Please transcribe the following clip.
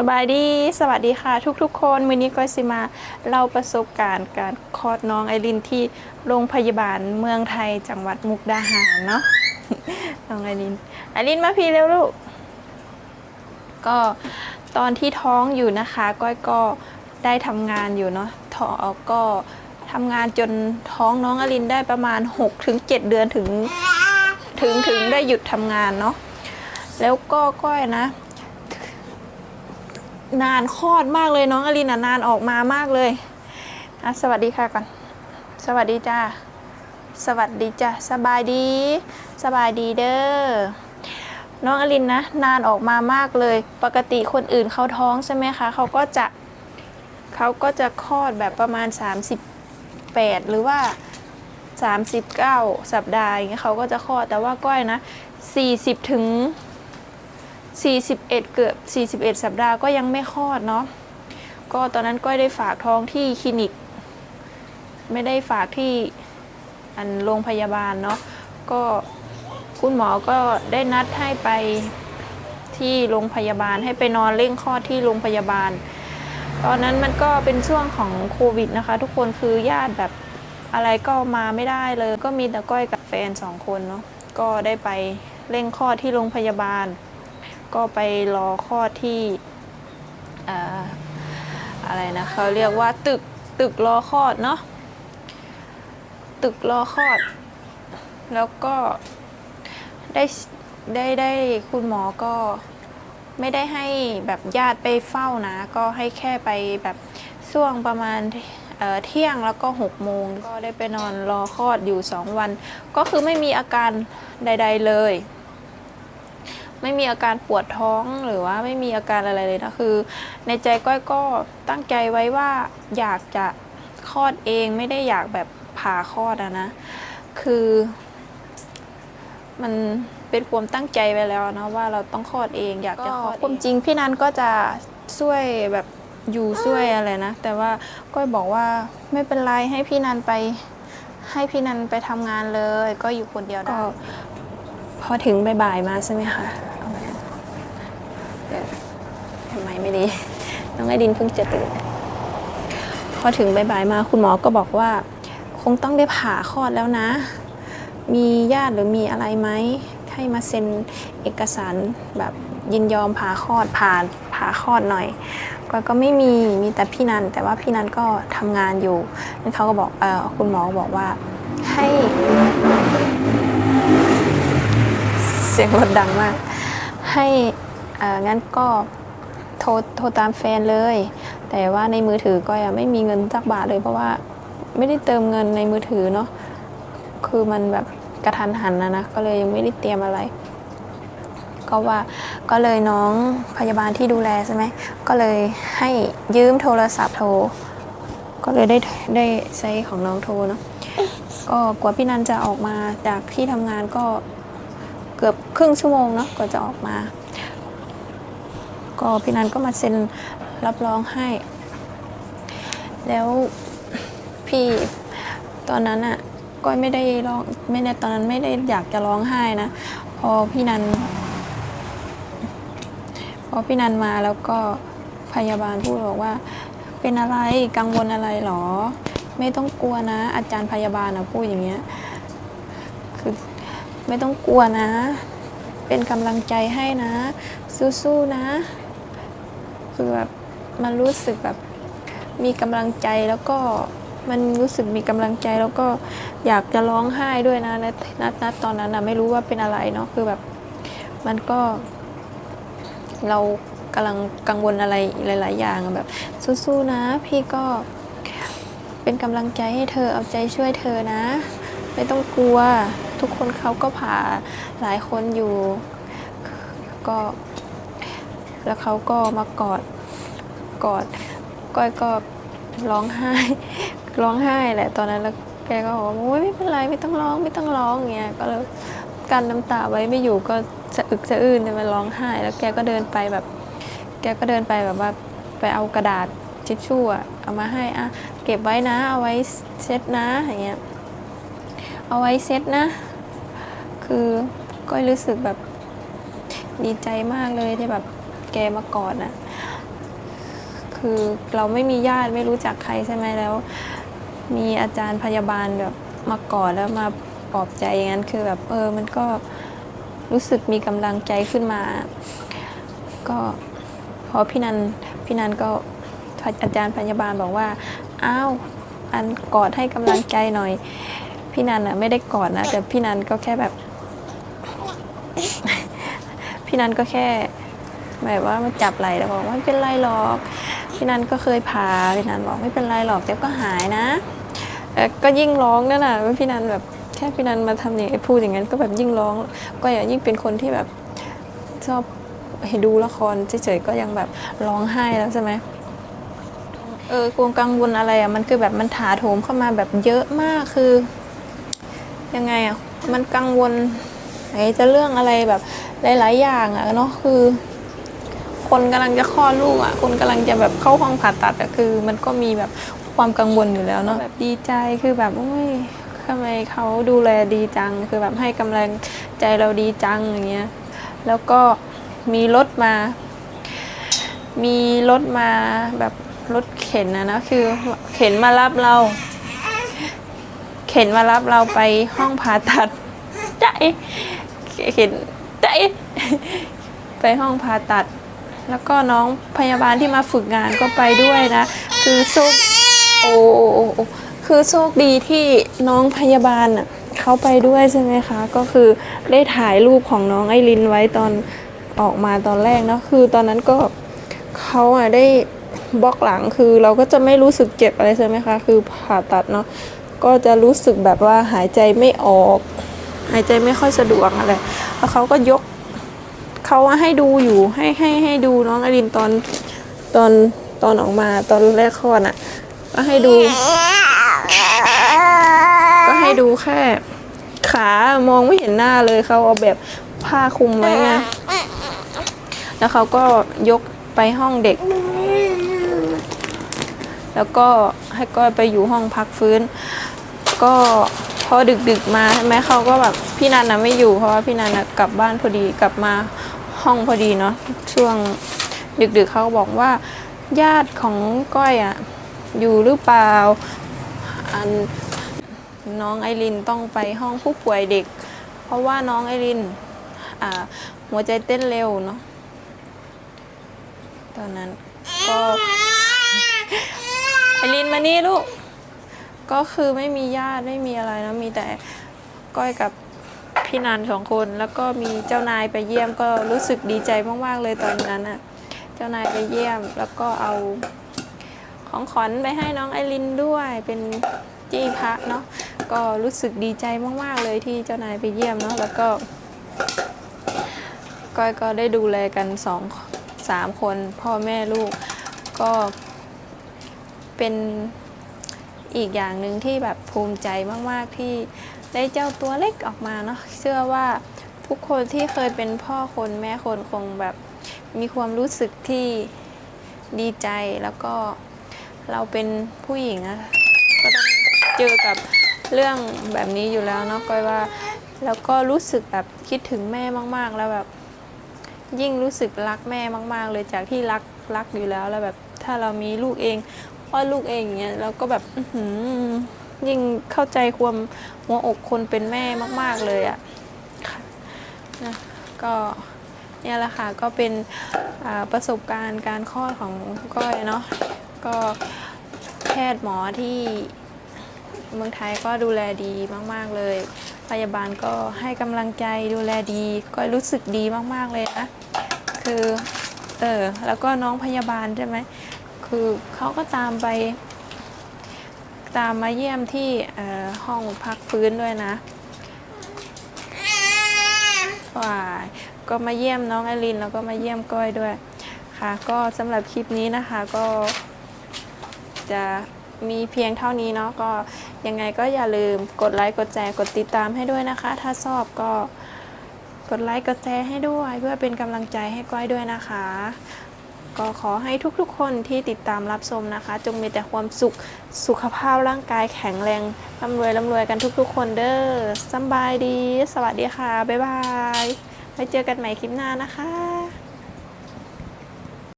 สบายดี สวัสดีค่ะ ทุกๆ คนวันนี้ก็สิมาเล่าประสบการณ์การคลอดน้องไอรินที่โรงพยาบาลเมืองไทยจังหวัดมุกดาหารเนาะน้องไอรินไอรินมาพี่เร็วลูก ก็ตอนที่ท้องอยู่นะคะ ก้อยก็ได้ทำงานอยู่เนาะท้อก็ทำงานจนท้องน้องอลินได้ประมาณ6ถึง7เดือนถึง ถึงถึงได้หยุดทำงานเนาะแล้วก็ก้อยนะ นานคลอดมากเลยน้องอลินน่ะนานออกมามากเลยอะสวัสดีค่ะก่อน สวัสดีจ้าสวัสดีจ้าสบายดี สบายดีเด้อน้องอลินนะนานออกมามากเลย ปกติคนอื่นเขาท้องใช่ไหมคะเขาก็จะเขาก็จะคลอดแบบประมาณ 38 หรือว่า 39 สัปดาห์อย่างเงี้ยเขาก็จะคลอดแต่ว่าก้อยนะ 40ถึง 41 เกือบ 41 สัปดาห์ก็ยังไม่คลอดเนาะก็ตอนนั้นก้อยได้ฝากท้องที่คลินิก ไม่ได้ฝากที่อันโรงพยาบาลเนาะก็คุณหมอก็ได้นัดให้ไปที่โรงพยาบาลให้ไปนอนเร่งคลอดที่โรงพยาบาล ตอนนั้นมันก็เป็นช่วงของโควิดนะคะ ทุกคนคือญาติแบบอะไรก็มาไม่ได้เลย ก็มีแต่ก้อยกับแฟนสองคนเนาะก็ได้ไปเร่งคลอดที่โรงพยาบาล ก็ไปรอคลอดที่ออะไรนะเขาเรียกว่าตึกตึกรอคลอดเนาะตึกรอคลอด แล้วก็ได้ได้ได้คุณหมอก็ไม่ได้ให้แบบญาติไปเฝ้านะ ก็ให้แค่ไปแบบช่วงประมาณเเที่ยงแล้วก็หกโมงก็ได้ไปนอนรอคลอดอยู่สองวัน ก็คือไม่มีอาการใด ๆเลย ไม่มีอาการปวดท้องหรือว่าไม่มีอาการอะไรเลยนะคือ ในใจก้อยก็ตั้งใจไว้ว่าอยากจะคลอดเองไม่ได้อยากแบบผ่าคลอดอะนะ คือ มันเป็นความตั้งใจไว้แล้วนะว่าเราต้องคลอดเองอยากจะคลอดความจริงพี่นันก็จะช่วยแบบอยู่ช่วยอะไรนะ แต่ว่าก้อยบอกว่าไม่เป็นไรให้พี่นันไป ให้พี่นันไปทำงานเลย ก็อยู่คนเดียวได้พอถึงบ่ายๆมาใช่ไหมคะ ทำไมไม่ดี น้องไอดินเพิ่งจะตื่น พอถึงบ่ายๆมาคุณหมอก็บอกว่า คงต้องได้ผ่าคลอดแล้วนะ มีญาติหรือมีอะไรไหมให้มาเซ็นเอกสารแบบยินยอมผ่าคลอดผ่าผ่าคลอดหน่อยก็ก็ไม่มีมีแต่พี่นัน แต่ว่าพี่นันก็ทำงานอยู่นั่นเขาก็บอกเออคุณหมอบอกว่าให้ เสียงรถดังมากให้ อ่องั้นก็โทรโทรตามแฟนเลย แต่ว่าในมือถือก็ยังไม่มีเงินสักบาทเลย เพราะว่าไม่ได้เติมเงินในมือถือเนาะคือมันแบบกระทันหันนะนะก็เลยยังไม่ได้เตรียมอะไร ก็ว่าก็เลยน้องพยาบาลที่ดูแลใช่ไหมก็เลยให้ยืมโทรศัพท์โทรก็เลยได้ได้ใช้ของน้องโทรเนาะก็กว่าพี่นันจะออกมาจากที่ทำงานก็เกือบครึ่งชั่วโมงเนาะกว่าจะออกมา ก็พี่นันก็มาเซ็นรับรองให้ แล้วพี่ตอนนั้นอะ่ะก้อยไม่ได้ร้องไม่ได้ตอนนั้นไม่ได้อยากจะร้องไห้นะพอพี่นัน พอพี่นันมาแล้วก็พยาบาลพูดบอกว่า เป็นอะไรกังวลอะไรหรอ ไม่ต้องกลัวนะ อาจารย์พยาบาลนะพูดอย่างเงี้ยคือไม่ต้องกลัวนะ เป็นกำลังใจให้นะ สู้ๆนะ คือแบบมันรู้สึกแบบมีกำลังใจแล้วก็มันรู้สึกมีกำลังใจแล้วก็อยากจะร้องไห้ด้วยนะณณณตอนนั้นนะไม่รู้ว่าเป็นอะไรเนาะคือแบบ มันก็ เรากำลังกังวลอะไรหลาย ๆ อย่างแบบ สู้ๆนะ พี่ก็เป็นกำลังใจให้เธอเอาใจช่วยเธอนะ ไม่ต้องกลัว ทุกคนเขาก็ผ่าหลายคนอยู่ ก็ แล้วเขาก็มากอดกอดก้อยก็ร้องไห้ ร้องไห้แหละตอนนั้นแล้วแกก็บอกว่าโอ้ยไม่เป็นไรไม่ต้องร้องไม่ต้องร้องอย่างเงี้ยก็เลยกันน้ำตาไว้ไม่อยู่ก็สะอึกสะอื้นจะมาร้องไห้ แล้วแกก็เดินไปแบบ แกก็เดินไปแบบว่าไปเอากระดาษทิชชู่อะเอามาให้อะเก็บไว้นะ เอาไว้เช็ดนะอย่างเงี้ยเอาไว้เช็ดนะ คือก็รู้สึกแบบดีใจมากเลยที่แบบ แกมากอดนะคือเราไม่มีญาติไม่รู้จักใครใช่ไหมแล้ว มีอาจารย์พยาบาลแบบมากอดแล้วมาปลอบใจอย่างนั้นคือแบบเออมันก็รู้สึกมีกำลังใจขึ้นมา ก็พอพี่นันพี่นันก็อาจารย์พยาบาลบอกว่าอ้าวอันกอดให้กำลังใจหน่อย พี่นันอะไม่ได้กอดนะแต่พี่นันก็แค่แบบ พี่นันก็แค่ แบบว่ามาจับไหล่แล้วบอกว่าไม่เป็นไรหรอกพี่นันก็เคยผ่าพี่นันบอกไม่เป็นไรหรอกเดี๋ยวก็หายนะก็ยิ่งร้องนั่นแหละว่าพี่นันแบบแค่พี่นันมาทำอย่างพูดอย่างนั้นก็แบบยิ่งร้อง ก็อย่ายิ่งเป็นคนที่แบบชอบเห็นดูละครเฉยๆก็ยังแบบร้องไห้แล้วใช่ไหมเออความกังวลอะไรอะมันคือแบบมันถาโถมเข้ามาแบบเยอะมากคือ ยังไงอะมันกังวลไหนจะเรื่องอะไรแบบหลาย ๆ อย่างอะเนาะคือ คนกำลังจะคลอดลูกอะ คนกำลังจะแบบเข้าห้องผ่าตัดอะคือมันก็มีแบบความกังวลอยู่แล้วเนาะแบบดีใจคือแบบโอ้ยทำไมเขาดูแลดีจัง คือแบบให้กำลังใจเราดีจังอย่างเงี้ยแล้วก็มีรถมา มีรถมาแบบรถเข็นนะนะคือเข็นมารับเรา เข็นมารับเราไปห้องผ่าตัดใจเข็นใจไปห้องผ่าตัด แล้วก็น้องพยาบาลที่มาฝึกงานก็ไปด้วยนะ คือโชคโอ้คือโชคดีที่น้องพยาบาลอะเขาไปด้วยใช่ไหมคะ ก็คือได้ถ่ายรูปของน้องไอรินไว้ตอนออกมาตอนแรกเนอะคือตอนนั้นก็เขาอะได้บล็อกหลังคือเราก็จะไม่รู้สึกเจ็บอะไรใช่ไหมคะ คือผ่าตัดเนาะก็จะรู้สึกแบบว่าหายใจไม่ออก หายใจไม่ค่อยสะดวกอะไรแล้วเขาก็ยก เขาให้ดูอยู่ให้ให้ให้ดูน้องอรินตอนตอนตอนออกมาตอนแรกคลอดอะ ก็ให้ดู ก็ให้ดูแค่ ขามองไม่เห็นหน้าเลยเขาเอาแบบผ้าคลุมไว้ไงแล้วเขาก็ยกไปห้องเด็ก แล้วก็ให้ก้อยไปอยู่ห้องพักฟื้น ก็พอดึกๆมาใช่ไหมเขาก็แบบพี่นันนะไม่อยู่เพราะว่าพี่นันนะกลับบ้านพอดีกลับมา ห้องพอดีเนาะช่วงดึกๆเขาบอกว่า ญาติของก้อยอะอยู่หรือเปล่าอันน้องไอรินต้องไปห้องผู้ป่วยเด็ก เพราะว่าน้องไอรินอ่าหัวใจเต้นเร็วเนาะตอนนั้นก็ไอรินมานี่ลูก ก็คือไม่มีญาติไม่มีอะไรนะมีแต่ก้อยกับ พี่นันสองคน แล้วก็มีเจ้านายไปเยี่ยมก็รู้สึกดีใจมากๆเลยตอนนั้นอะ เจ้านายไปเยี่ยมแล้วก็เอาของขวัญไปให้น้องไอรินด้วยเป็นจี้พระเนาะก็รู้สึกดีใจมากๆเลยที่เจ้านายไปเยี่ยมเนาะแล้วก็ก้อยก็ได้ดูแลกันสองสามคนพ่อแม่ลูกก็เป็นอีกอย่างหนึ่งที่แบบภูมิใจมาก ๆ ที่ ได้เจ้าตัวเล็กออกมาเนาะเชื่อว่าทุกคนที่เคยเป็นพ่อคนแม่คนคงแบบมีความรู้สึกที่ดีใจแล้วก็เราเป็นผู้หญิงอะก็ต้องเจอกับเรื่องแบบนี้อยู่แล้วเนาะก้อยว่าแล้วก็รู้สึกแบบคิดถึงแม่มากๆ แล้วแบบ ยิ่งรู้สึกรักแม่มาก ๆ เลยจากที่รักรักอยู่แล้วแล้วแบบถ้าเรามีลูกเองคลอลูกเองอย่างเงี้ยเราก็แบบอื ยิ่งเข้าใจความหัวอกคนเป็นแม่มาก ๆ เลยอะ่ะค่ะนะก็เนี่ยแหละค่ะก็เป็นประสบการณ์การคลอดของก้อยเนาะก็แพทย์หมอที่เมืองไทยก็ดูแลดีมาก ๆ เลย พยาบาลก็ให้กำลังใจดูแลดีก็รู้สึกดีมาก ๆ เลยนะ คือ เออ แล้วก็น้องพยาบาลใช่ไหม คือเขาก็ตามไป ตามมาเยี่ยมที่ห้องพักฟื้นด้วยนะว้ายก็มาเยี่ยมน้องไอรินแล้วก็มาเยี่ยมก้อยด้วยค่ะ ก็สำหรับคลิปนี้นะคะก็จะมีเพียงเท่านี้เนาะก็ยังไงก็อย่าลืมกดไลค์กดแชร์กดติดตามให้ด้วยนะคะ ถ้าชอบก็กดไลค์กดแชร์ให้ด้วยเพื่อเป็นกำลังใจให้ก้อยด้วยนะคะ ก็ขอให้ทุกๆ คนที่ติดตามรับชมนะคะ จงมีแต่ความสุขสุขภาพร่างกายแข็งแรงร่ำรวยร่ำรวยกันทุกๆ คนเด้อสบายดี สวัสดีค่ะ บ๊ายบายไว้เจอกันใหม่คลิปหน้านะคะ